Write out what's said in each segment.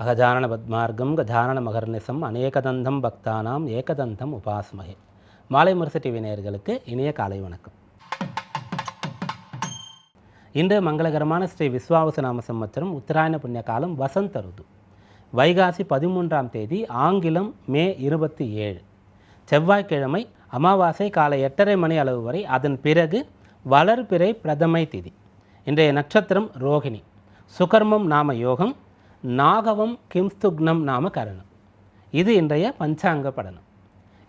அகஜானன பத்மார்க்கம் கஜானன மகர்நிசம் அநேகதந்தம் பக்தானாம் ஏகதந்தம் உபாஸ்மகே மாலை முரசு டிவி நேயர்களுக்கு இனிய காலை வணக்கம். இன்று மங்களகரமான ஸ்ரீ விஸ்வாவச நாம சம்வத்சரம் உத்தராயண புண்ணிய காலம் வசந்த ருது. வைகாசி பதிமூன்றாம் தேதி ஆங்கிலம் மே இருபத்தி ஏழு. செவ்வாய்க்கிழமை அமாவாசை காலை எட்டரை மணி அளவு வரை அதன் பிறகு வளர்பிறை பிரதமை திதி. இன்றைய நட்சத்திரம் ரோகிணி. சுகர்மம் நாம யோகம் நாகவம் கிம்ஸ்துக்னம் நாம கரணம். இது இன்றைய பஞ்சாங்க படனம்.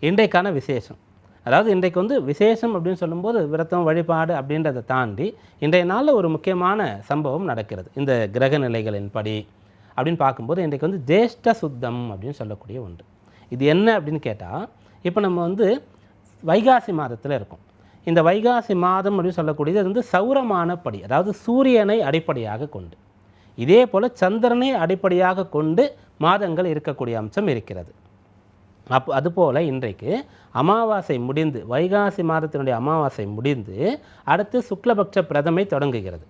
இன்றைக்கான விசேஷம். அதாவது இன்றைக்கு வந்து விசேஷம் அப்படின்னு சொல்லும்போது விரதம் வழிபாடு அப்படின்றத தாண்டி இன்றைய நாளில் ஒரு முக்கியமான சம்பவம் நடக்கிறது. இந்த கிரக நிலைகளின் படி அப்படின்னு பார்க்கும்போது இன்றைக்கு வந்து ஜேஷ்ட சுத்தம் அப்படின்னு சொல்லக்கூடிய ஒன்று. இது என்ன அப்படின்னு கேட்டால் இப்போ நம்ம வந்து வைகாசி மாதத்தில் இருக்கோம். இந்த வைகாசி மாதம் அப்படின்னு சொல்லக்கூடியது வந்து சௌரமான படி அதாவது சூரியனை அடிப்படையாக கொண்டு. இதே போல் சந்திரனை அடிப்படையாக கொண்டு மாதங்கள் இருக்கக்கூடிய அம்சம் இருக்கிறது. அப் அதுபோல் இன்றைக்கு அமாவாசை முடிந்து வைகாசி மாதத்தினுடைய அமாவாசை முடிந்து அடுத்து சுக்லபக்ஷ பிரதமை தொடங்குகிறது.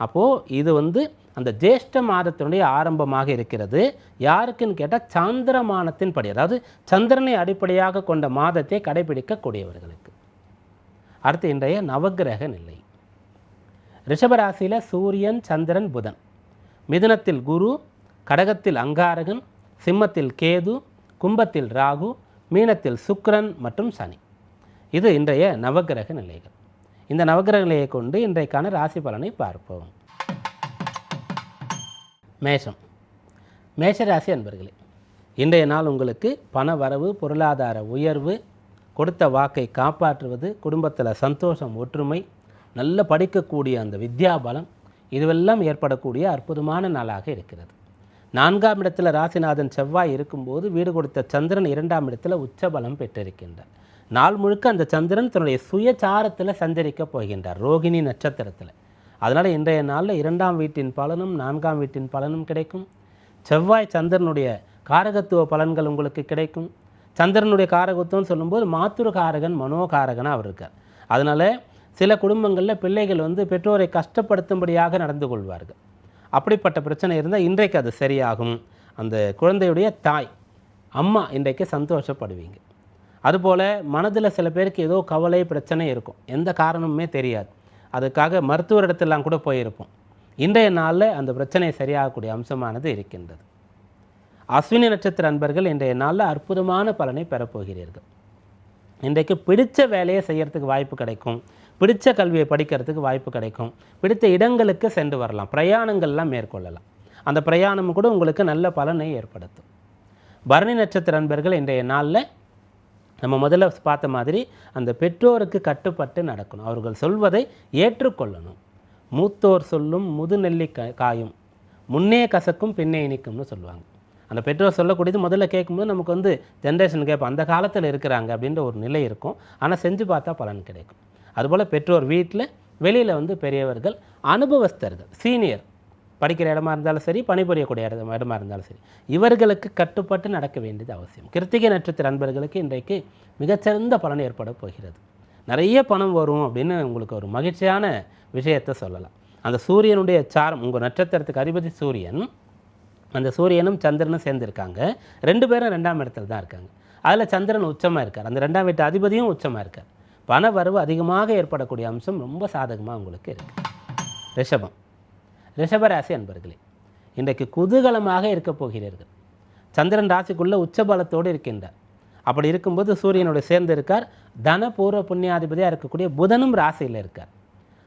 அப்போது இது வந்து அந்த ஜேஷ்ட மாதத்தினுடைய ஆரம்பமாக இருக்கிறது. யாருக்குன்னு கேட்டால் சாந்திரமானத்தின் படி அதாவது சந்திரனை அடிப்படையாக கொண்ட மாதத்தை கடைபிடிக்கக்கூடியவர்களுக்கு. அடுத்து இன்றைய நவக்கிரக நிலை. ரிஷபராசியில் சூரியன் சந்திரன் புதன். மிதுனத்தில் குரு கடகத்தில் அங்காரகன் சிம்மத்தில் கேது கும்பத்தில் ராகு மீனத்தில் சுக்ரன் மற்றும் சனி. இது இன்றைய நவக்கிரக நிலைகள். இந்த நவக்கிரக நிலையை கொண்டு இன்றைக்கான ராசி பலனை பார்ப்போம். மேஷம். மேஷராசி அன்பர்களே இன்றைய நாள் உங்களுக்கு பண வரவு பொருளாதார உயர்வு கொடுத்த வாக்கை காப்பாற்றுவது குடும்பத்தில் சந்தோஷம் ஒற்றுமை நல்ல படிக்கக்கூடிய அந்த வித்யாபலம் இதுவெல்லாம் ஏற்படக்கூடிய அற்புதமான நாளாக இருக்கிறது. நான்காம் இடத்தில் ராசிநாதன் செவ்வாய் இருக்கும்போது வீடு கொடுத்த சந்திரன் இரண்டாம் இடத்தில் உச்சபலம் பெற்றிருக்கின்றார். நாள் முழுக்க அந்த சந்திரன் தன்னுடைய சுயச்சாரத்தில் சஞ்சரிக்கப் போகின்றார் ரோகிணி நட்சத்திரத்தில். அதனால் இன்றைய நாளில் இரண்டாம் வீட்டின் பலனும் நான்காம் வீட்டின் பலனும் கிடைக்கும். செவ்வாய் சந்திரனுடைய காரகத்துவ பலன்கள் உங்களுக்கு கிடைக்கும். சந்திரனுடைய காரகத்துவம்னு சொல்லும்போது மாத்துரு காரகன் மனோகாரகனாக அவர் இருக்கார். அதனால் சில குடும்பங்களில் பிள்ளைகள் வந்து பெற்றோரை கஷ்டப்படுத்தும்படியாக நடந்து கொள்வார்கள். அப்படிப்பட்ட பிரச்சனை இருந்தால் இன்றைக்கு அது சரியாகும். அந்த குழந்தையுடைய தாய் அம்மா இன்றைக்கு சந்தோஷப்படுவீங்க. அதுபோல் மனதில் சில பேருக்கு ஏதோ கவலை பிரச்சனை இருக்கும். எந்த காரணமுமே தெரியாது. அதுக்காக மருத்துவர் இடத்துலாம் கூட போயிருப்போம். இன்றைய நாளில் அந்த பிரச்சனை சரியாகக்கூடிய அம்சமானது இருக்கின்றது. அஸ்வினி நட்சத்திர அன்பர்கள் இன்றைய நாளில் அற்புதமான பலனை பெறப்போகிறீர்கள். இன்றைக்கு பிடித்த வேலையை செய்கிறதுக்கு வாய்ப்பு கிடைக்கும். பிடித்த கல்வியை படிக்கிறதுக்கு வாய்ப்பு கிடைக்கும். பிடித்த இடங்களுக்கு சென்று வரலாம். பிரயாணங்கள்லாம் மேற்கொள்ளலாம். அந்த பிரயாணம் கூட உங்களுக்கு நல்ல பலனை ஏற்படுத்தும். பரணி நட்சத்திர அன்பர்கள் இன்றைய நாளில் நம்ம முதல்ல பார்த்த மாதிரி அந்த பெற்றோருக்கு கட்டுப்பட்டு நடக்கணும். அவர்கள் சொல்வதை ஏற்றுக்கொள்ளணும். மூத்தோர் சொல்லும் முதுநெல்லி காயும். முன்னே கசக்கும் பின்னே இனிக்கும்னு சொல்லுவாங்க. அந்த பெற்றோர் சொல்லக்கூடியது முதல்ல கேட்கும்போது நமக்கு வந்து ஜென்ரேஷன் கேப் அந்த காலத்தில் இருக்கிறாங்க அப்படின்ற ஒரு நிலை இருக்கும். ஆனால் செஞ்சு பார்த்தா பலன் கிடைக்கும். அதுபோல் பெற்றோர் வீட்டில் வெளியில் வந்து பெரியவர்கள் அனுபவஸ்தர்கள் சீனியர் படிக்கிற இடமா இருந்தாலும் சரி பணிபுரியக்கூடிய இடம் இடமா இருந்தாலும் சரி. இவர்களுக்கு கட்டுப்பட்டு நடக்க வேண்டியது அவசியம். கிருத்திகை நட்சத்திர அன்பர்களுக்கு இன்றைக்கு மிகச்சிறந்த பலன் ஏற்பட போகிறது. நிறைய பணம் வரும் அப்படின்னு உங்களுக்கு ஒரு மகிழ்ச்சியான விஷயத்தை சொல்லலாம். அந்த சூரியனுடைய சாரம் உங்கள் நட்சத்திரத்துக்கு அதிபதி சூரியன் அந்த சூரியனும் சந்திரனும் சேர்ந்துருக்காங்க. ரெண்டு பேரும் ரெண்டாம் இடத்துல தான் இருக்காங்க. அதில் சந்திரன் உச்சமாக இருக்கார். அந்த ரெண்டாம் வீட்டு அதிபதியும் உச்சமாக இருக்கார். பண வரவு அதிகமாக ஏற்படக்கூடிய அம்சம் ரொம்ப சாதகமாக உங்களுக்கு இருக்குது ரிஷபம். ரிஷபராசி அன்பர்களே இன்றைக்கு குதூகலமாக இருக்க போகிறீர்கள். சந்திரன் ராசிக்குள்ளே உச்சபலத்தோடு இருக்கின்றார். அப்படி இருக்கும்போது சூரியனோடு சேர்ந்து இருக்கார். தன பூர்வ புண்ணியாதிபதியாக இருக்கக்கூடிய புதனும் ராசியில் இருக்கார்.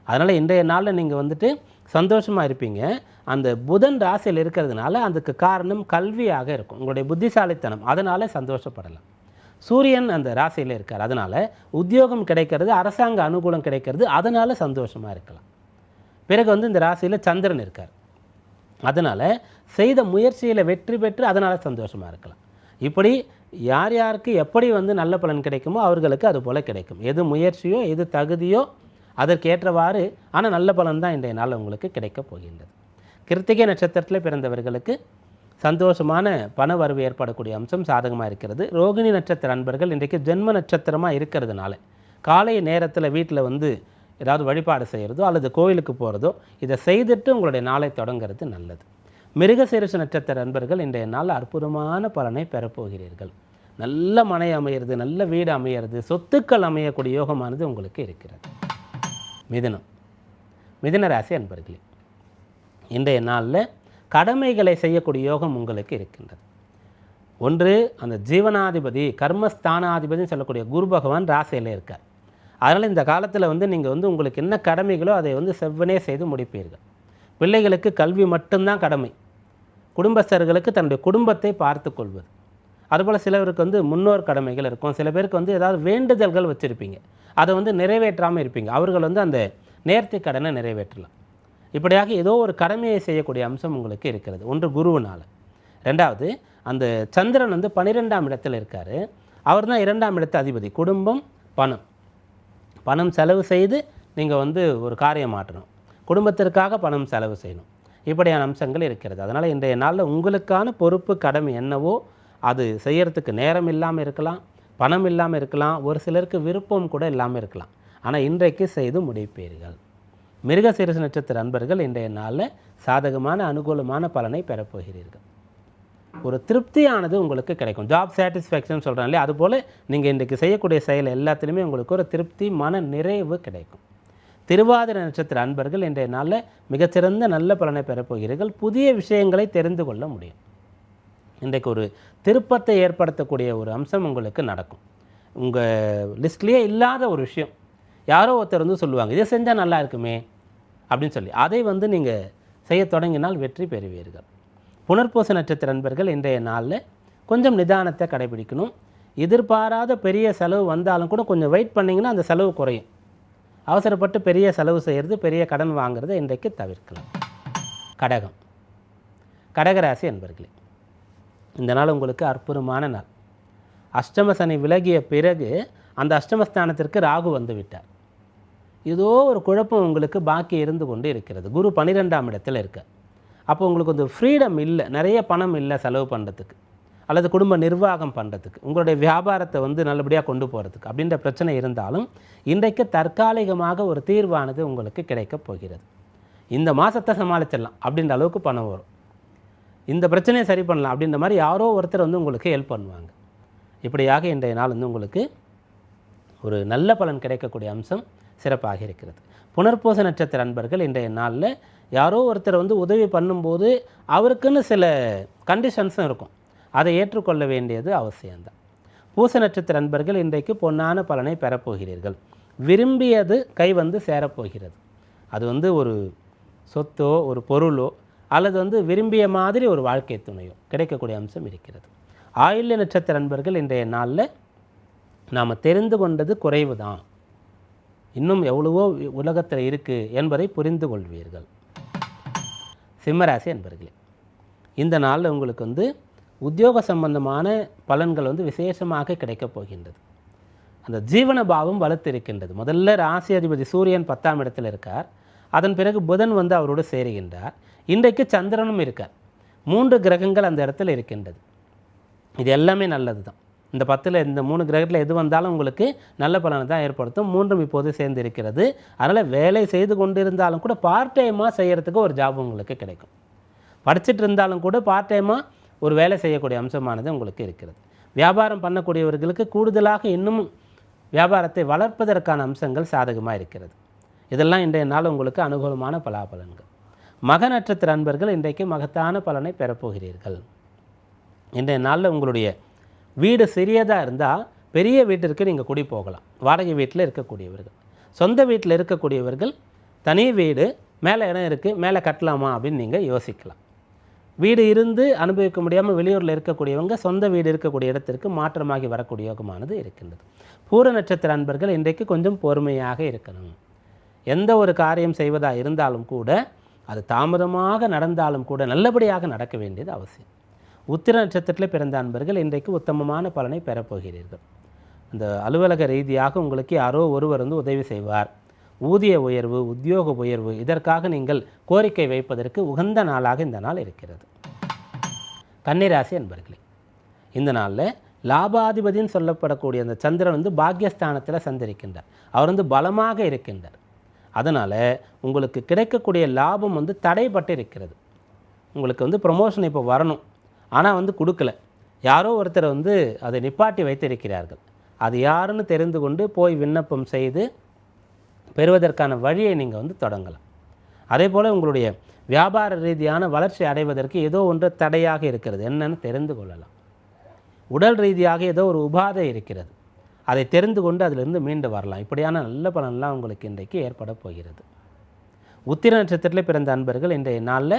அதனால் இன்றைய நாளில் நீங்கள் வந்துட்டு சந்தோஷமாக இருப்பீங்க. அந்த புதன் ராசியில் இருக்கிறதுனால அதுக்கு காரணம் கல்வியாக இருக்கும். உங்களுடைய புத்திசாலித்தனம். அதனால் சந்தோஷப்படலாம். சூரியன் அந்த ராசியில் இருக்கார். அதனால் உத்தியோகம் கிடைக்கிறது அரசாங்க அனுகூலம் கிடைக்கிறது அதனால் சந்தோஷமாக இருக்கலாம். பிறகு வந்து இந்த ராசியில் சந்திரன் இருக்கார். அதனால் செய்த முயற்சியில் வெற்றி பெற்று அதனால் சந்தோஷமாக இருக்கலாம். இப்படி யார் யாருக்கு எப்படி வந்து நல்ல பலன் கிடைக்குமோ அவர்களுக்கு அது போல் கிடைக்கும். எது முயற்சியோ எது தகுதியோ அதற்கேற்றவாறு ஆனால் நல்ல பலன் தான் இன்றைய நாள் உங்களுக்கு கிடைக்கப் போகின்றது. கிருத்திகை நட்சத்திரத்தில் பிறந்தவர்களுக்கு சந்தோஷமான பண வரவு ஏற்படக்கூடிய அம்சம் சாதகமாக இருக்கிறது. ரோகிணி நட்சத்திர அன்பர்கள் இன்றைக்கு ஜென்ம நட்சத்திரமாக இருக்கிறதுனால காலை நேரத்தில் வீட்டில் வந்து ஏதாவது வழிபாடு செய்கிறதோ அல்லது கோயிலுக்கு போகிறதோ இதை செய்துட்டு உங்களுடைய நாளை தொடங்குறது நல்லது. மிருகசீரிஷ நட்சத்திர நண்பர்கள் இன்றைய நாள் அற்புதமான பலனை பெறப்போகிறீர்கள் நல்ல மனை அமையிறது நல்ல வீடு அமையிறது சொத்துக்கள் அமையக்கூடிய யோகமானது உங்களுக்கு இருக்கிறது. மிதுனம். மிதுன ராசி அன்பர்களே இன்றைய நாளில் கடமைகளை செய்யக்கூடிய யோகம் உங்களுக்கு இருக்கின்றது. ஒன்று அந்த ஜீவனாதிபதி கர்மஸ்தானாதிபதினு சொல்லக்கூடிய குரு பகவான் ராசியில் இருக்கார். அதனால் இந்த காலத்தில் வந்து நீங்கள் வந்து உங்களுக்கு என்ன கடமைகளோ அதை வந்து செவ்வனே செய்து முடிப்பீர்கள். பிள்ளைகளுக்கு கல்வி மட்டும்தான் கடமை. குடும்பஸ்தர்களுக்கு தன்னுடைய குடும்பத்தை பார்த்து கொள்வது. அதுபோல் சிலருக்கு வந்து முன்னோர் கடமைகள் இருக்கும். சில பேருக்கு வந்து ஏதாவது வேண்டுதல்கள் வச்சுருப்பீங்க. அதை வந்து நிறைவேற்றாமல் இருப்பீங்க. அவர்கள் வந்து அந்த நேர்த்தி கடனை நிறைவேற்றலாம். இப்படியாக ஏதோ ஒரு கடமையை செய்யக்கூடிய அம்சம் உங்களுக்கு இருக்கிறது. ஒன்று குருவனால். ரெண்டாவது அந்த சந்திரன் வந்து பன்னிரெண்டாம் இடத்தில் இருக்கார். அவர் தான் இரண்டாம் இடத்து அதிபதி. குடும்பம் பணம். பணம் செலவு செய்து நீங்கள் வந்து ஒரு காரியம் மாற்றணும். குடும்பத்திற்காக பணம் செலவு செய்யணும். இப்படியான அம்சங்கள் இருக்கிறது. அதனால் இன்றைய நாளில் உங்களுக்கான பொறுப்பு கடமை என்னவோ அது செய்யறதுக்கு நேரம் இல்லாமல் இருக்கலாம் பணம் இல்லாமல் இருக்கலாம் ஒரு சிலருக்கு விருப்பம் கூட இல்லாமல் இருக்கலாம். ஆனால் இன்றைக்கு செய்து முடிப்பீர்கள். மிருகசீரிச நட்சத்திர அன்பர்கள் இன்றைய நாளில் சாதகமான அனுகூலமான பலனை பெறப்போகிறீர்கள் ஒரு திருப்தியானது உங்களுக்கு கிடைக்கும். ஜாப் சாட்டிஸ்ஃபேக்ஷன் சொல்கிறேன் இல்லையா? அதுபோல் நீங்கள் இன்றைக்கு செய்யக்கூடிய செயல் எல்லாத்துலேயுமே உங்களுக்கு ஒரு திருப்தி மன நிறைவு கிடைக்கும். திருவாதிரை நட்சத்திர அன்பர்கள் இன்றைய நாளில் மிகச்சிறந்த நல்ல பலனை பெறப்போகிறீர்கள் புதிய விஷயங்களை தெரிந்து கொள்ள முடியும். இன்றைக்கு ஒரு திருப்பத்தை ஏற்படுத்தக்கூடிய ஒரு அம்சம் உங்களுக்கு நடக்கும். உங்கள் லிஸ்ட்லேயே இல்லாத ஒரு விஷயம். யாரோ ஒருத்தர் வந்து சொல்லுவாங்க இதை செஞ்சால் நல்லா இருக்குமே. அப்படின்னு சொல்லி. அதை வந்து நீங்கள் செய்ய தொடங்கினால் வெற்றி பெறுவீர்கள். புனர்பூச நட்சத்திர நண்பர்கள் இன்றைய நாளில் கொஞ்சம் நிதானத்தை கடைபிடிக்கணும். எதிர்பாராத பெரிய செலவு வந்தாலும் கூட கொஞ்சம் வெயிட் பண்ணிங்கன்னா அந்த செலவு குறையும். அவசரப்பட்டு பெரிய செலவு செய்கிறது பெரிய கடன் வாங்குறதை இன்றைக்கு தவிர்க்கலாம். கடகம். கடகராசி என்பர்களே இந்த நாள் உங்களுக்கு அற்புதமான நாள். அஷ்டம சனி விலகிய பிறகு அந்த அஷ்டமஸ்தானத்திற்கு ராகு வந்து விட்டார். ஏதோ ஒரு குழப்பம் உங்களுக்கு பாக்கி இருந்து கொண்டு இருக்கிறது. குரு பன்னிரெண்டாம் இடத்துல இருக்க அப்போ உங்களுக்கு வந்து ஃப்ரீடம் இல்லை நிறைய பணம் இல்லை செலவு பண்ணுறதுக்கு அல்லது குடும்ப நிர்வாகம் பண்ணுறதுக்கு உங்களுடைய வியாபாரத்தை வந்து நல்லபடியாக கொண்டு போகிறதுக்கு அப்படின்ற பிரச்சனை இருந்தாலும் இன்றைக்கு தற்காலிகமாக ஒரு தீர்வானது உங்களுக்கு கிடைக்கப் போகிறது. இந்த மாதத்தை சமாளிச்சிடலாம் அப்படின்ற அளவுக்கு பணம் வரும். இந்த பிரச்சனையை சரி பண்ணலாம் அப்படின்ற மாதிரி யாரோ ஒருத்தர் வந்து உங்களுக்கு ஹெல்ப் பண்ணுவாங்க. இப்படியாக இன்றைய நாள் வந்து உங்களுக்கு ஒரு நல்ல பலன் கிடைக்கக்கூடிய அம்சம். சிறப்பாக இருக்கிறது. புனர்பூச நட்சத்திர அன்பர்கள் இன்றைய நாளில் யாரோ ஒருத்தர் வந்து உதவி பண்ணும்போது அவருக்குன்னு சில கண்டிஷன்ஸும் இருக்கும். அதை ஏற்றுக்கொள்ள வேண்டியது அவசியம்தான். பூச நட்சத்திர அன்பர்கள் இன்றைக்கு பொன்னான பலனை பெறப்போகிறீர்கள். விரும்பியது கை வந்து சேரப்போகிறது. அது வந்து ஒரு சொத்தோ ஒரு பொருளோ அல்லது வந்து விரும்பிய மாதிரி ஒரு வாழ்க்கை துணையோ கிடைக்கக்கூடிய அம்சம் இருக்கிறது. ஆயுள்ய நட்சத்திர அன்பர்கள் இன்றைய நாளில் நாம் தெரிந்து கொண்டது குறைவு தான் இன்னும் எவ்வளவோ உலகத்தில் இருக்குது என்பதை புரிந்து கொள்வீர்கள். சிம்மராசி என்பர்களே இந்த நாளில் உங்களுக்கு வந்து உத்தியோக சம்பந்தமான பலன்கள் வந்து விசேஷமாக கிடைக்கப் போகின்றது. அந்த ஜீவன பாவம் வலுத்திருக்கின்றது முதல்ல ராசி அதிபதி சூரியன் பத்தாம் இடத்தில் இருக்கார். அதன் பிறகு புதன் வந்து அவரோடு சேருகின்றார். இன்றைக்கு சந்திரனும் இருக்கார். மூன்று கிரகங்கள் அந்த இடத்துல இருக்கின்றது. இது எல்லாமே நல்லது தான் இந்த பத்தில் இந்த மூணு கிரகத்தில் எது வந்தாலும் உங்களுக்கு நல்ல பலனை தான் ஏற்படுத்தும். மூன்றும் இப்போது சேர்ந்து இருக்கிறது அதனால் வேலை செய்து கொண்டிருந்தாலும் கூட பார்ட் டைமாக செய்கிறதுக்கு ஒரு ஜாப் உங்களுக்கு கிடைக்கும். படிச்சுட்டு இருந்தாலும் கூட பார்ட் டைமாக ஒரு வேலை செய்யக்கூடிய அம்சமானது உங்களுக்கு இருக்கிறது. வியாபாரம் பண்ணக்கூடியவர்களுக்கு கூடுதலாக இன்னும் வியாபாரத்தை வளர்ப்பதற்கான அம்சங்கள் சாதகமாக இருக்கிறது. இதெல்லாம் இன்றைய நாள் உங்களுக்கு அனுகூலமான பலாபலன்கள். மக நட்சத்திர அன்பர்கள் இன்றைக்கு மகத்தான பலனை பெறப்போகிறீர்கள். இன்றைய நாளில் உங்களுடைய வீடு சிறியதாக இருந்தால் பெரிய வீட்டிற்கு நீங்கள் குடி போகலாம். வாடகை வீட்டில் இருக்கக்கூடியவர்கள். சொந்த வீட்டில் இருக்கக்கூடியவர்கள் தனி வீடு மேலே இடம் இருக்குது மேலே கட்டலாமா அப்படின்னு நீங்கள் யோசிக்கலாம். வீடு இருந்து அனுபவிக்க முடியாமல் வெளியூரில் இருக்கக்கூடியவங்க சொந்த வீடு இருக்கக்கூடிய இடத்திற்கு மாற்றமாகி வரக்கூடிய யோகமானது இருக்கின்றது. பூர நட்சத்திர அன்பர்கள் இன்றைக்கு கொஞ்சம் பொறுமையாக இருக்கணும். எந்த ஒரு காரியம் செய்வதாக இருந்தாலும் கூட அது தாமதமாக நடந்தாலும் கூட நல்லபடியாக நடக்க வேண்டியது அவசியம். உத்திர நட்சத்திரத்தில் பிறந்த அன்பர்கள் இன்றைக்கு உத்தமமான பலனை பெறப்போகிறீர்கள் அந்த அலுவலக ரீதியாக உங்களுக்கு யாரோ ஒருவர் வந்து உதவி செய்வார். ஊதிய உயர்வு உத்தியோக உயர்வு இதற்காக நீங்கள் கோரிக்கை வைப்பதற்கு உகந்த நாளாக இந்த நாள் இருக்கிறது. கன்னிராசி அன்பர்களே இந்த நாளில் லாபாதிபதினு சொல்லப்படக்கூடிய அந்த சந்திரன் வந்து பாக்யஸ்தானத்தில் சந்திருக்கின்றார். அவர் வந்து பலமாக இருக்கின்றார். அதனால் உங்களுக்கு கிடைக்கக்கூடிய லாபம் வந்து தடைப்பட்டு இருக்கிறது. உங்களுக்கு வந்து ப்ரொமோஷன் இப்போ வரணும். ஆனால் வந்து கொடுக்கல. யாரோ ஒருத்தர் வந்து அதை நிப்பாட்டி வைத்திருக்கிறார்கள் அது யாருன்னு தெரிந்து கொண்டு போய் விண்ணப்பம் செய்து பெறுவதற்கான வழியை நீங்கள் வந்து தொடங்கலாம். அதே போல் உங்களுடைய வியாபார ரீதியான வளர்ச்சி அடைவதற்கு ஏதோ ஒன்று தடையாக இருக்கிறது. என்னன்னு தெரிந்து கொள்ளலாம். உடல் ரீதியாக ஏதோ ஒரு உபாதை இருக்கிறது. அதை தெரிந்து கொண்டு அதிலிருந்து மீண்டு வரலாம். இப்படியான நல்ல பலன்லாம் உங்களுக்கு இன்றைக்கு ஏற்பட போகிறது. உத்திர நட்சத்திரத்தில் பிறந்த அன்பர்கள் இன்றைய நாளில்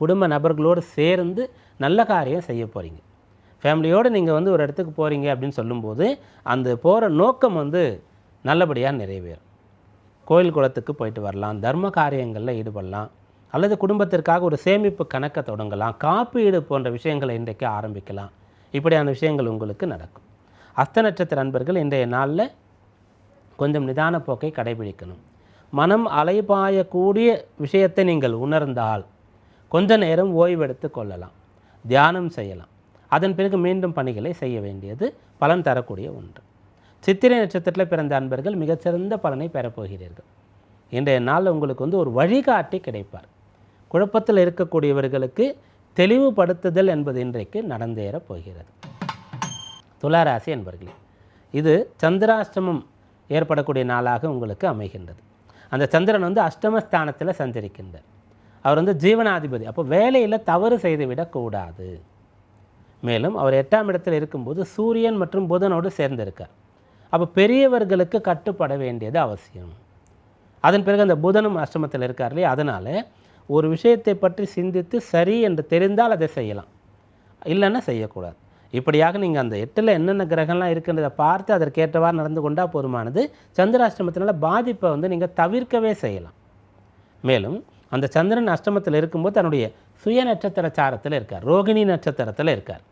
குடும்ப நபர்களோடு சேர்ந்து நல்ல காரியம் செய்ய போகிறீங்க ஃபேமிலியோடு நீங்கள் வந்து ஒரு இடத்துக்கு போகிறீங்க அப்படின்னு சொல்லும்போது அந்த போகிற நோக்கம் வந்து நல்லபடியாக நிறைவேறும். கோயில் குளத்துக்கு போயிட்டு வரலாம் தர்ம காரியங்களில் ஈடுபடலாம் அல்லது குடும்பத்திற்காக ஒரு சேமிப்பு கணக்கை தொடங்கலாம் காப்பீடு போன்ற விஷயங்களை இன்றைக்கு ஆரம்பிக்கலாம். இப்படியான விஷயங்கள் உங்களுக்கு நடக்கும். அஸ்த நட்சத்திர அன்பர்கள் இன்றைய நாளில் கொஞ்சம் நிதான போக்கை கடைபிடிக்கணும். மனம் அலைபாயக்கூடிய விஷயத்தை நீங்கள் உணர்ந்தால் கொஞ்ச நேரம் ஓய்வெடுத்து கொள்ளலாம். தியானம் செய்யலாம். அதன் பிறகு மீண்டும் பணிகளை செய்ய வேண்டியது பலன் தரக்கூடிய ஒன்று. சித்திரை நட்சத்திரத்தில் பிறந்த அன்பர்கள் மிகச்சிறந்த பலனை பெறப்போகிறீர்கள் இன்றைய நாள் உங்களுக்கு வந்து ஒரு வழிகாட்டி கிடைப்பார். குழப்பத்தில் இருக்கக்கூடியவர்களுக்கு தெளிவுபடுத்துதல் என்பது இன்றைக்கு நடந்தேறப் போகிறது. துளாராசி என்பர்களே இது சந்திராஷ்டமம் ஏற்படக்கூடிய நாளாக உங்களுக்கு அமைகின்றது. அந்த சந்திரன் வந்து அஷ்டமஸ்தானத்தில் சஞ்சரிக்கின்றார். அவர் வந்து ஜீவனாதிபதி. அப்போ வேலையில் தவறு செய்துவிடக்கூடாது மேலும் அவர் எட்டாம் இடத்தில் இருக்கும்போது சூரியன் மற்றும் புதனோடு சேர்ந்திருக்கார். அப்போ பெரியவர்களுக்கு கட்டுப்பட வேண்டியது அவசியம். அதன் பிறகு அந்த புதனும் அஷ்டமத்தில் இருக்கார் இல்லையா? அதனால் ஒரு விஷயத்தை பற்றி சிந்தித்து சரி என்று தெரிந்தால் அதை செய்யலாம். இல்லைன்னா செய்யக்கூடாது. இப்படியாக நீங்கள் அந்த எட்டில் என்னென்ன கிரகம்லாம் இருக்குன்றதை பார்த்து அதற்கேற்றவாறு நடந்து கொண்டால் போதுமானது. சந்திராஷ்டிரமத்தினால் பாதிப்பை வந்து நீங்கள் தவிர்க்கவே செய்யலாம். மேலும் அந்த சந்திரன் அஷ்டமத்தில் இருக்கும்போது தன்னுடைய சுய நட்சத்திர சாரத்தில் இருக்கார். ரோகிணி நட்சத்திரத்தில் இருக்கார்.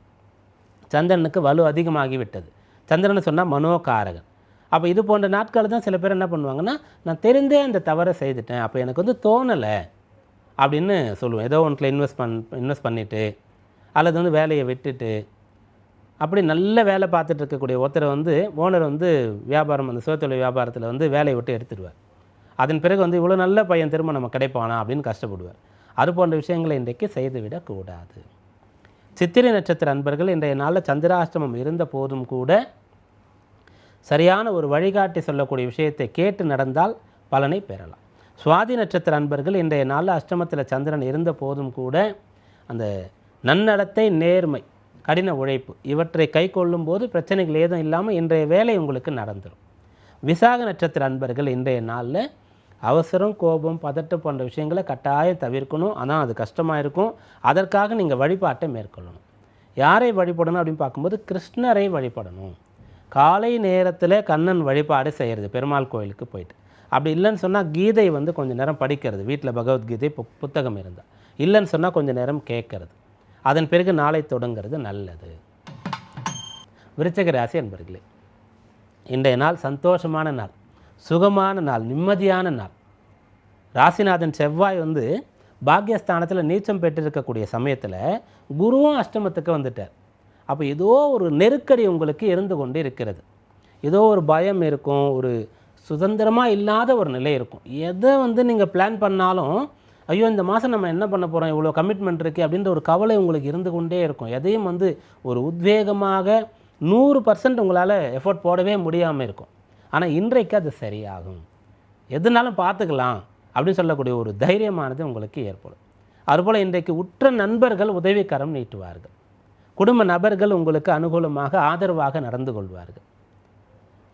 சந்திரனுக்கு வலு அதிகமாகி விட்டது சந்திரனை சொன்னால் மனோகாரகன். அப்போ இது போன்ற நாட்கள் தான் சில பேர் என்ன பண்ணுவாங்கன்னா நான் தெரிந்தே அந்த தவறை செய்துட்டேன் அப்போ எனக்கு வந்து தோணலை அப்படின்னு சொல்லுவேன். ஏதோ ஒன்றில் இன்வெஸ்ட் பண் இன்வெஸ்ட் பண்ணிவிட்டு அல்லது வந்து வேலையை விட்டுட்டு அப்படி நல்ல வேலை பார்த்துட்டு இருக்கக்கூடிய ஒருத்தரை வந்து ஓனர் வந்து வியாபாரம் அந்த சுயத்தொழில் வியாபாரத்தில் வந்து வேலையை விட்டு எடுத்துடுவார். அதன் பிறகு வந்து இவ்வளோ நல்ல பையன் திரும்ப நம்ம கிடைப்பானா அப்படின்னு கஷ்டப்படுவார். அது போன்ற விஷயங்களை இன்றைக்கு செய்துவிடக்கூடாது. சித்திரை நட்சத்திர அன்பர்கள் இன்றைய நாளில் சந்திராஷ்டமம் இருந்த போதும் கூட சரியான ஒரு வழிகாட்டி சொல்லக்கூடிய விஷயத்தை கேட்டு நடந்தால் பலனை பெறலாம். சுவாதி நட்சத்திர அன்பர்கள் இன்றைய நாளில் அஷ்டமத்தில் சந்திரன் இருந்த போதும் கூட அந்த நன்னடத்தை நேர்மை கடின உழைப்பு இவற்றை கை போது பிரச்சனைகள் ஏதும் இல்லாமல் இன்றைய வேலை உங்களுக்கு நடந்துடும் விசாக நட்சத்திர அன்பர்கள் இன்றைய நாளில் அவசரம் கோபம் பதட்டம் போன்ற விஷயங்களை கட்டாயம் தவிர்க்கணும். ஆனால் அது கஷ்டமாக இருக்கும். அதற்காக நீங்கள் வழிபாட்டை மேற்கொள்ளணும். யாரை வழிபடணும் அப்படின்னு பார்க்கும்போது கிருஷ்ணரை வழிபடணும். காலை நேரத்தில் கண்ணன் வழிபாடு செய்கிறது பெருமாள் கோயிலுக்கு போயிட்டு. அப்படி இல்லைன்னு சொன்னால் கீதை வந்து கொஞ்சம் நேரம் படிக்கிறது. வீட்டில் பகவத்கீதை பு புத்தகம் இருந்தால். இல்லைன்னு சொன்னால் கொஞ்சம் நேரம் கேட்கறது. அதன் பிறகு நாளை தொடங்கிறது நல்லது. விருச்சக ராசி என்பர்களே இன்றைய நாள் சந்தோஷமான நாள். சுகமான நாள் நிம்மதியான நாள். ராசிநாதன் செவ்வாய் வந்து பாக்யஸ்தானத்தில் நீச்சம் பெற்றிருக்கக்கூடிய சமயத்தில் குருவும் அஷ்டமத்துக்கு வந்துட்டார். அப்போ ஏதோ ஒரு நெருக்கடி உங்களுக்கு இருந்து கொண்டு இருக்கிறது. ஏதோ ஒரு பயம் இருக்கும் ஒரு சுதந்திரமாக இல்லாத ஒரு நிலை இருக்கும். எதை வந்து நீங்கள் பிளான் பண்ணாலும் ஐயோ இந்த மாதம் நம்ம என்ன பண்ண போகிறோம் இவ்வளோ கமிட்மெண்ட் இருக்குது அப்படின்ற ஒரு கவலை உங்களுக்கு இருந்து கொண்டே இருக்கும். எதையும் வந்து ஒரு உத்வேகமாக நூறு பர்சன்ட் உங்களால் எஃபோர்ட் போடவே முடியாமல் இருக்கும். ஆனால் இன்றைக்கு அது சரியாகும். எதுனாலும் பார்த்துக்கலாம் அப்படின்னு சொல்லக்கூடிய ஒரு தைரியமானது உங்களுக்கு ஏற்படும். அதுபோல் இன்றைக்கு உற்ற நண்பர்கள் உதவிக்கரம் நீட்டுவார்கள். குடும்ப நபர்கள் உங்களுக்கு அனுகூலமாக ஆதரவாக நடந்து கொள்வார்கள்.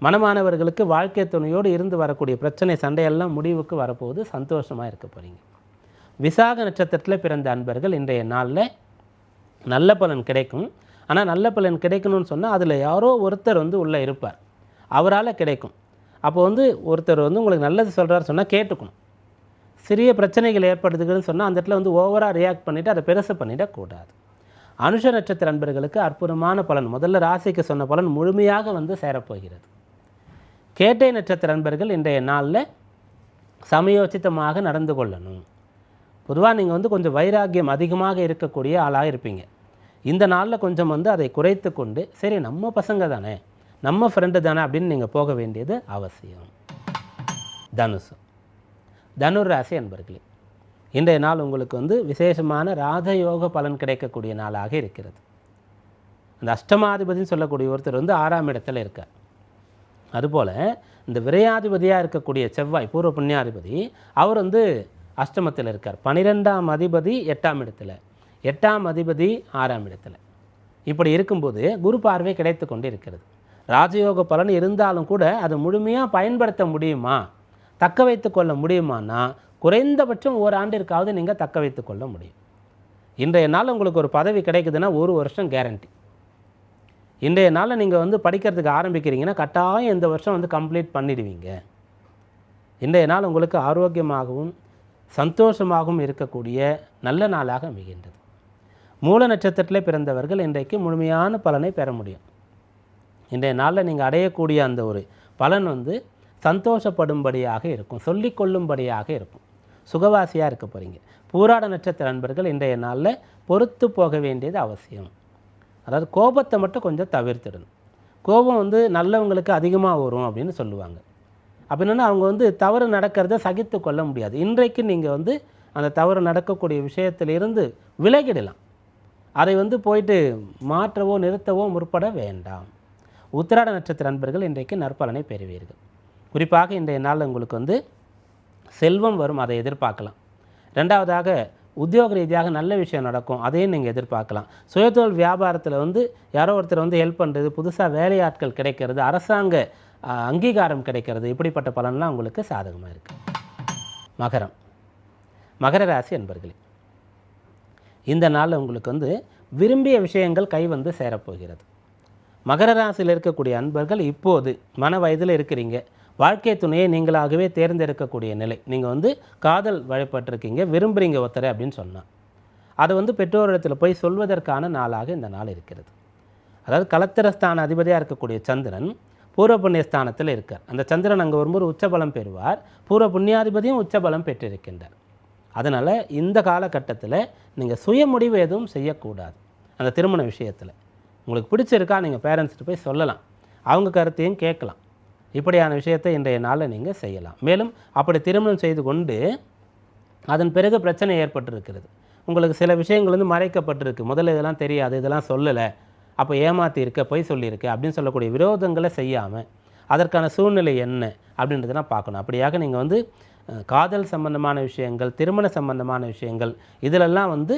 மனமானவர்களுக்கு வாழ்க்கை துணையோடு இருந்து வரக்கூடிய பிரச்சனை சண்டையெல்லாம் முடிவுக்கு வரப்போகுது சந்தோஷமாக இருக்க போகிறீங்க விசாக நட்சத்திரத்தில் பிறந்த அன்பர்கள் இன்றைய நாளில் நல்ல பலன் கிடைக்கும். ஆனால் நல்ல பலன் கிடைக்கணும்னு சொன்னால் அதில் யாரோ ஒருத்தர் வந்து உள்ளே இருப்பார். அவரால் கிடைக்கும். அப்போ வந்து ஒருத்தர் வந்து உங்களுக்கு நல்லது சொல்கிறாரு சொன்னால் கேட்டுக்கணும். சிறிய பிரச்சனைகள் ஏற்படுதுன்னு சொன்னால் அந்த இடத்துல வந்து ஓவராக ரியாக்ட் பண்ணிவிட்டு அதை பெருசு பண்ணிடக்கூடாது அனுஷ நட்சத்திர அன்பர்களுக்கு அற்புதமான பலன். முதல்ல ராசிக்கு சொன்ன பலன் முழுமையாக வந்து சேரப்போகிறது. கேட்டை நட்சத்திர அன்பர்கள் இன்றைய நாளில் சமயோச்சித்தமாக நடந்து கொள்ளணும். பொதுவாக நீங்கள் வந்து கொஞ்சம் வைராக்கியம் அதிகமாக இருக்கக்கூடிய ஆளாக இருப்பீங்க. இந்த நாளில் கொஞ்சம் வந்து அதை குறைத்து கொண்டு சரி நம்ம பசங்க தானே நம்ம ஃப்ரெண்டு தானே அப்படின்னு நீங்கள் போக வேண்டியது அவசியம். தனுசு. தனுர் ராசி அன்பர்களே இன்றைய நாள் உங்களுக்கு வந்து விசேஷமான ராஜயோக பலன் கிடைக்கக்கூடிய நாளாக இருக்கிறது. அந்த அஷ்டமாதிபதின்னு சொல்லக்கூடிய ஒருத்தர் வந்து ஆறாம் இடத்துல இருக்கார். அதுபோல் இந்த விரையாதிபதியாக இருக்கக்கூடிய செவ்வாய் பூர்வ புண்ணியாதிபதி அவர் வந்து அஷ்டமத்தில் இருக்கார். பன்னிரெண்டாம் அதிபதி எட்டாம் இடத்துல எட்டாம் அதிபதி ஆறாம் இடத்துல. இப்படி இருக்கும்போது குரு பார்வை கிடைத்து கொண்டு இருக்கிறது ராஜயோக பலன் இருந்தாலும் கூட அதை முழுமையாக பயன்படுத்த முடியுமா? தக்க வைத்து கொள்ள முடியுமானா குறைந்தபட்சம் ஓராண்டிற்காவது நீங்கள் தக்க வைத்து கொள்ள முடியும். இன்றைய நாள் உங்களுக்கு ஒரு பதவி கிடைக்குதுன்னா ஒரு வருஷம் கேரண்டி இன்றைய நாளில் நீங்கள் வந்து படிக்கிறதுக்கு ஆரம்பிக்கிறீங்கன்னா கட்டாயம் இந்த வருஷம் வந்து கம்ப்ளீட் பண்ணிடுவீங்க. இன்றைய நாள் உங்களுக்கு ஆரோக்கியமாகவும் சந்தோஷமாகவும் இருக்கக்கூடிய நல்ல நாளாக அமைகின்றது மூல நட்சத்திரத்தில் பிறந்தவர்கள் இன்றைக்கு முழுமையான பலனை பெற முடியும். இன்றைய நாளில் நீங்கள் அடையக்கூடிய அந்த ஒரு பலன் வந்து சந்தோஷப்படும்படியாக இருக்கும் சொல்லிக்கொள்ளும்படியாக இருக்கும். சுகவாசியாக இருக்க போகிறீங்க பூராட நட்சத்திர நண்பர்கள் இன்றைய நாளில் பொறுத்து போக வேண்டியது அவசியம். அதாவது கோபத்தை மட்டும் கொஞ்சம் தவிர்த்திடணும். கோபம் வந்து நல்லவங்களுக்கு அதிகமாக வரும் அப்படின்னு சொல்லுவாங்க. அப்போ என்னென்னா அவங்க வந்து தவறு நடக்கிறத சகித்து கொள்ள முடியாது. இன்றைக்கு நீங்கள் வந்து அந்த தவறு நடக்கக்கூடிய விஷயத்திலிருந்து விலகிடலாம். அதை வந்து போயிட்டு மாற்றவோ நிறுத்தவோ முற்பட வேண்டாம். உத்திராட நட்சத்திர நண்பர்கள் இன்றைக்கு நற்பலனை பெறுவீர்கள். குறிப்பாக இன்றைய நாள் உங்களுக்கு வந்து செல்வம் வரும் அதை எதிர்பார்க்கலாம். ரெண்டாவதாக உத்தியோக ரீதியாக நல்ல விஷயம் நடக்கும் அதையும் நீங்கள் எதிர்பார்க்கலாம். சுயதொழில் வியாபாரத்தில் வந்து யாரோ ஒருத்தர் வந்து ஹெல்ப் பண்ணுறது புதுசாக வேலையாட்கள் கிடைக்கிறது அரசாங்க அங்கீகாரம் கிடைக்கிறது இப்படிப்பட்ட பலன்லாம் உங்களுக்கு சாதகமாக இருக்குது மகரம். மகர ராசி என்பர்களே இந்த நாளில் உங்களுக்கு வந்து விரும்பிய விஷயங்கள் கை வந்து சேரப்போகிறது. மகர ராசியில் இருக்கக்கூடிய அன்பர்கள் இப்போது மன வயதில் இருக்கிறீங்க. வாழ்க்கை துணையை நீங்களாகவே தேர்ந்தெடுக்கக்கூடிய நிலை. நீங்கள் வந்து காதல் வழிபட்டிருக்கீங்க விரும்புகிறீங்க ஒருத்தரை அப்படின்னு சொன்னான் அதை வந்து பெற்றோரிடத்தில் போய் சொல்வதற்கான நாளாக இந்த நாள் இருக்கிறது. அதாவது கலத்திரஸ்தான அதிபதியாக இருக்கக்கூடிய சந்திரன் பூர்வ புண்ணிய ஸ்தானத்தில் இருக்கார். அந்த சந்திரன் அங்கே வரும்போது உச்சபலம் பெறுவார். பூர்வ புண்ணியாதிபதியும் உச்சபலம் பெற்றிருக்கின்றார். அதனால் இந்த காலகட்டத்தில் நீங்கள் சுய முடிவு எதுவும் செய்யக்கூடாது. அந்த திருமண விஷயத்தில். உங்களுக்கு பிடிச்சிருக்கா நீங்கள் பேரண்ட்ஸ்கிட்ட போய் சொல்லலாம். அவங்க கருத்தையும் கேட்கலாம். இப்படியான விஷயத்தை இன்றைய நாளில் நீங்கள் செய்யலாம். மேலும் அப்படி திருமணம் செய்து கொண்டு அதன் பிறகு பிரச்சனை ஏற்பட்டிருக்கிறது. உங்களுக்கு சில விஷயங்கள் வந்து மறைக்கப்பட்டிருக்கு. முதல்ல இதெல்லாம் தெரியாது இதெல்லாம் சொல்லலை. அப்போ ஏமாத்தியிருக்க பொய் சொல்லியிருக்க அப்படின்னு சொல்லக்கூடிய விரோதங்களை செய்யாமல் அதற்கான சூழ்நிலை என்ன அப்படின்றதெல்லாம் பார்க்கணும். அப்படியாக நீங்கள் வந்து காதல் சம்பந்தமான விஷயங்கள் திருமண சம்பந்தமான விஷயங்கள் இதிலெல்லாம் வந்து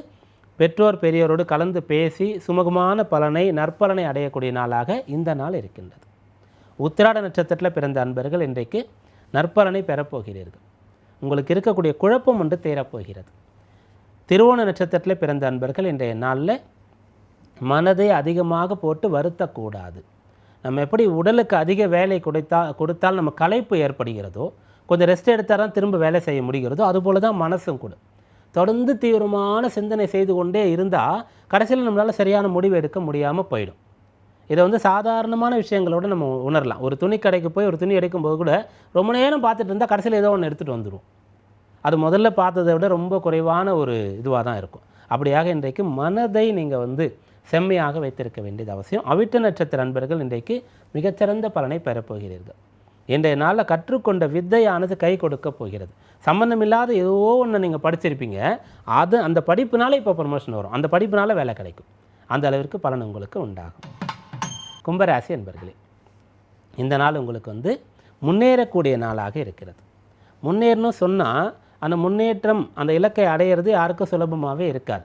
பெற்றோர் பெரியோரோடு கலந்து பேசி சுமூகமான பலனை நற்பலனை அடையக்கூடிய நாளாக இந்த நாள் இருக்கின்றது. உத்திராட நட்சத்திரத்தில் பிறந்த அன்பர்கள் இன்றைக்கு நற்பலனை பெறப்போகிறீர்கள் உங்களுக்கு இருக்கக்கூடிய குழப்பம் ஒன்று தீரப்போகிறது திருவோண நட்சத்திரத்தில் பிறந்த அன்பர்கள் இன்றைய நாளில் மனதை அதிகமாக போட்டு வருத்தக்கூடாது. நம்ம எப்படி உடலுக்கு அதிக வேலை கொடுத்தா கொடுத்தால் நம்ம களைப்பு ஏற்படுகிறதோ கொஞ்சம் ரெஸ்ட் எடுத்தால் தான் திரும்ப வேலை செய்ய முடிகிறதோ அதுபோல தான் மனசும் கூட. தொடர்ந்து தீவிரமான சிந்தனை செய்து கொண்டே இருந்தால் கடைசியில் நம்மளால் சரியான முடிவு எடுக்க முடியாமல் போயிடும். இதை வந்து சாதாரணமான விஷயங்களோட நம்ம உணரலாம். ஒரு துணி கடைக்கு போய் ஒரு துணி எடுக்கும்போது கூட ரொம்ப நேரம் பார்த்துட்டு இருந்தால் கடைசியில் ஏதோ ஒன்று எடுத்துகிட்டு வந்துடும் அது முதல்ல பார்த்ததை விட ரொம்ப குறைவான ஒரு இதுவாக தான் இருக்கும். அப்படியாக இன்றைக்கு மனதை நீங்கள் வந்து செம்மையாக வைத்திருக்க வேண்டியது அவசியம். அவிட்ட நட்சத்திர அன்பர்கள் இன்றைக்கு மிகச்சிறந்த பலனை பெறப்போகிறீர்கள். இன்றைய நாளில் கற்றுக்கொண்ட வித்தையானது கை கொடுக்க போகிறது. சம்பந்தமில்லாத ஏதோ ஒன்று நீங்கள் படிச்சிருப்பீங்க. அது அந்த படிப்புனால இப்போ ப்ரமோஷன் வரும். அந்த படிப்புனால வேலை கிடைக்கும். அந்த அளவிற்கு பலன் உங்களுக்கு உண்டாகும். கும்பராசி என்பர்களே இந்த நாள் உங்களுக்கு வந்து முன்னேறக்கூடிய நாளாக இருக்கிறது. முன்னேறணும் சொன்னால் அந்த முன்னேற்றம் அந்த இலக்கை அடையிறது யாருக்கும் சுலபமாகவே இருக்காது.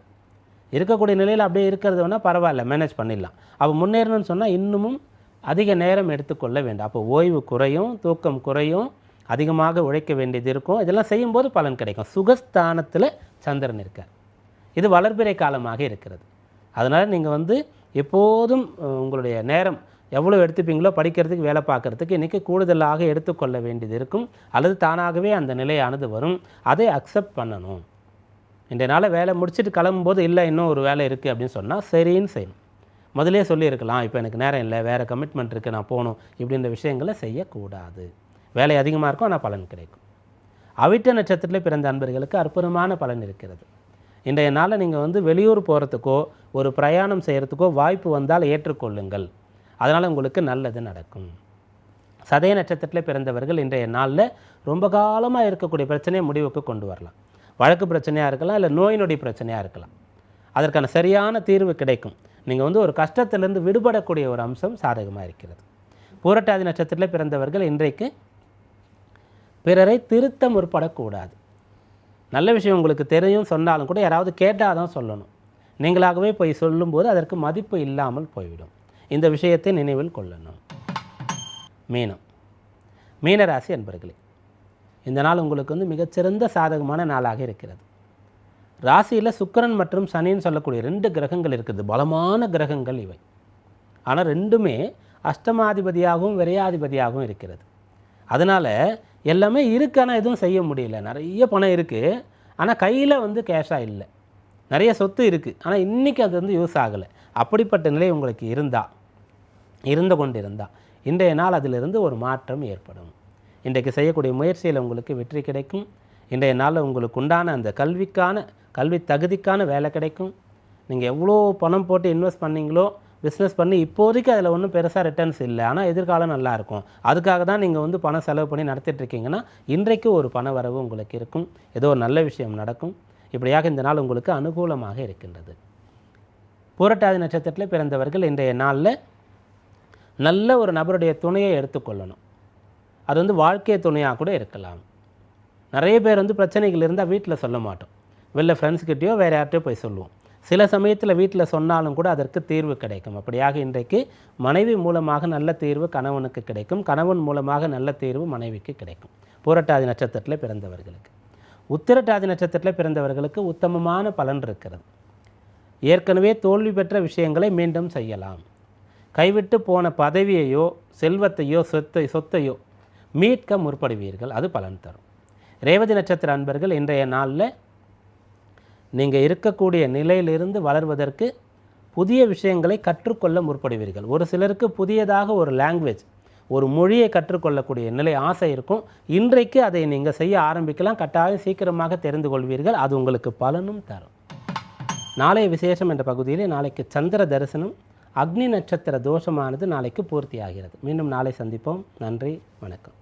இருக்கக்கூடிய நிலையில் அப்படியே இருக்கிறது வேணால் பரவாயில்ல மேனேஜ் பண்ணிடலாம். அப்போ முன்னேறணும்னு சொன்னால் இன்னமும் அதிக நேரம் எடுத்துக்கொள்ள வேண்டாம். அப்போ ஓய்வு குறையும் தூக்கம் குறையும் அதிகமாக உழைக்க வேண்டியது இருக்கும். இதெல்லாம் செய்யும்போது பலன் கிடைக்கும். சுகஸ்தானத்தில் சந்திரன் இருக்கார். இது வளர்பிறை காலமாக இருக்கிறது. அதனால் நீங்கள் வந்து எப்போதும் உங்களுடைய நேரம் எவ்வளோ எடுத்துப்பீங்களோ படிக்கிறதுக்கு வேலை பார்க்குறதுக்கு இன்றைக்கி கூடுதலாக எடுத்துக்கொள்ள வேண்டியது இருக்கும். அல்லது தானாகவே அந்த நிலையானது வரும். அதை அக்செப்ட் பண்ணணும். இன்றைய நாள் வேலை முடிச்சுட்டு கிளம்பும்போது இல்லை இன்னும் ஒரு வேலை இருக்குது அப்படின்னு சொன்னால் சரின்னு செய்யணும். முதலே சொல்லியிருக்கலாம் இப்போ எனக்கு நேரம் இல்லை வேறு கமிட்மெண்ட் இருக்குது நான் போகணும் இப்படின்ற விஷயங்களை செய்யக்கூடாது. வேலை அதிகமாக இருக்கும் ஆனால் பலன் கிடைக்கும். அவிட்ட நட்சத்திரத்தில் பிறந்த அன்பர்களுக்கு அற்புதமான பலன் இருக்கிறது. இன்றைய நாளில் நீங்கள் வந்து வெளியூர் போகிறதுக்கோ ஒரு பிரயாணம் செய்கிறதுக்கோ வாய்ப்பு வந்தால் ஏற்றுக்கொள்ளுங்கள். அதனால் உங்களுக்கு நல்லது நடக்கும். சதய நட்சத்திரத்தில் பிறந்தவர்கள் இன்றைய நாளில் ரொம்ப காலமாக இருக்கக்கூடிய பிரச்சனையை முடிவுக்கு கொண்டு வரலாம். வழக்கு பிரச்சனையாக இருக்கலாம் இல்லை நோய் நொடி பிரச்சனையாக இருக்கலாம். அதற்கான சரியான தீர்வு கிடைக்கும். நீங்கள் வந்து ஒரு கஷ்டத்திலிருந்து விடுபடக்கூடிய ஒரு அம்சம் சாதகமாக இருக்கிறது. பூரட்டாதி நட்சத்திரத்தில் பிறந்தவர்கள் இன்றைக்கு பிறரை திருத்த முற்படக்கூடாது. நல்ல விஷயம் உங்களுக்கு தெரியும் சொன்னாலும் கூட யாராவது கேட்டால் தான் சொல்லணும். நீங்களாகவே போய் சொல்லும்போது அதற்கு மதிப்பு இல்லாமல் போய்விடும். இந்த விஷயத்தை நினைவில் கொள்ளணும். மீனம். மீனராசி அன்பர்களே இந்த நாள் உங்களுக்கு வந்து மிகச்சிறந்த சாதகமான நாளாக இருக்கிறது. ராசியில் சுக்கிரன் மற்றும் சனின்னு சொல்லக்கூடிய ரெண்டு கிரகங்கள் இருக்குது. பலமான கிரகங்கள் இவை. ஆனால் ரெண்டுமே அஷ்டமாதிபதியாகவும் விரையாதிபதியாகவும் இருக்கிறது. அதனால் எல்லாமே இருக்கு ஆனால் எதுவும் செய்ய முடியல. நிறைய பணம் இருக்குது ஆனால் கையில் வந்து கேஷாக இல்லை. நிறைய சொத்து இருக்குது ஆனால் இன்றைக்கி அது வந்து யூஸ் ஆகலை. அப்படிப்பட்ட நிலை உங்களுக்கு இருந்தால் இருந்து கொண்டு இருந்தால் இன்றைய நாள் அதிலிருந்து ஒரு மாற்றம் ஏற்படும். இன்றைக்கு செய்யக்கூடிய முயற்சியில் உங்களுக்கு வெற்றி கிடைக்கும். இன்றைய நாளில் உங்களுக்கு உண்டான அந்த கல்விக்கான கல்வி தகுதிக்கான வேலை கிடைக்கும். நீங்கள் எவ்வளோ பணம் போட்டு இன்வெஸ்ட் பண்ணீங்களோ பிஸ்னஸ் பண்ணி இப்போதைக்கு அதில் ஒன்றும் பெருசாக ரிட்டர்ன்ஸ் இல்லை. ஆனால் எதிர்காலம் நல்லாயிருக்கும் அதுக்காக தான் நீங்கள் வந்து பணம் செலவு பண்ணி நடத்திட்டு இருக்கீங்கன்னா இன்றைக்கு ஒரு பண வரவு உங்களுக்கு இருக்கும். ஏதோ ஒரு நல்ல விஷயம் நடக்கும். இப்படியாக இந்த நாள் உங்களுக்கு அனுகூலமாக இருக்கின்றது. புரட்டாதி நட்சத்திரத்தில் பிறந்தவர்கள் இன்றைய நாளில் நல்ல ஒரு நபருடைய துணையை எடுத்துக்கொள்ளணும். அது வந்து வாழ்க்கை துணையாக கூட இருக்கலாம். நிறைய பேர் வந்து பிரச்சனைகள் இருந்தால் வீட்டில் சொல்ல மாட்டோம். வெளில ஃப்ரெண்ட்ஸ்கிட்டயோ வேறு யார்கிட்டயோ போய் சொல்லுவோம். சில சமயத்தில் வீட்டில் சொன்னாலும் கூட அதற்கு தீர்வு கிடைக்கும். அப்படியாக இன்றைக்கு மனைவி மூலமாக நல்ல தீர்வு கணவனுக்கு கிடைக்கும். கணவன் மூலமாக நல்ல தீர்வு மனைவிக்கு கிடைக்கும். பூரட்டாதி நட்சத்திரத்தில் பிறந்தவர்களுக்கு. உத்திரட்டாதி நட்சத்திரத்தில் பிறந்தவர்களுக்கு உத்தமமான பலன் இருக்கிறது. ஏற்கனவே தோல்வி பெற்ற விஷயங்களை மீண்டும் செய்யலாம். கைவிட்டு போன பதவியையோ செல்வத்தையோ சொத்தை சொத்தையோ மீட்க முற்படுவீர்கள். அது பலன் தரும். ரேவதி நட்சத்திர அன்பர்கள் இன்றைய நாளில் நீங்கள் இருக்கக்கூடிய நிலையிலிருந்து வளர்வதற்கு புதிய விஷயங்களை கற்றுக்கொள்ள முற்படுவீர்கள். ஒரு சிலருக்கு புதியதாக ஒரு லாங்குவேஜ் ஒரு மொழியை கற்றுக்கொள்ளக்கூடிய நிலை ஆசை இருக்கும். இன்றைக்கு அதை நீங்கள் செய்ய ஆரம்பிக்கலாம். கட்டாயம் சீக்கிரமாக தெரிந்து கொள்வீர்கள். அது உங்களுக்கு பலனும் தரும். நாளைய விசேஷம் என்ற பகுதியிலே நாளைக்கு சந்திர தரிசனம் அக்னி நட்சத்திர தோஷமானது நாளைக்கு பூர்த்தி ஆகிறது மீண்டும் நாளை சந்திப்போம். நன்றி வணக்கம்.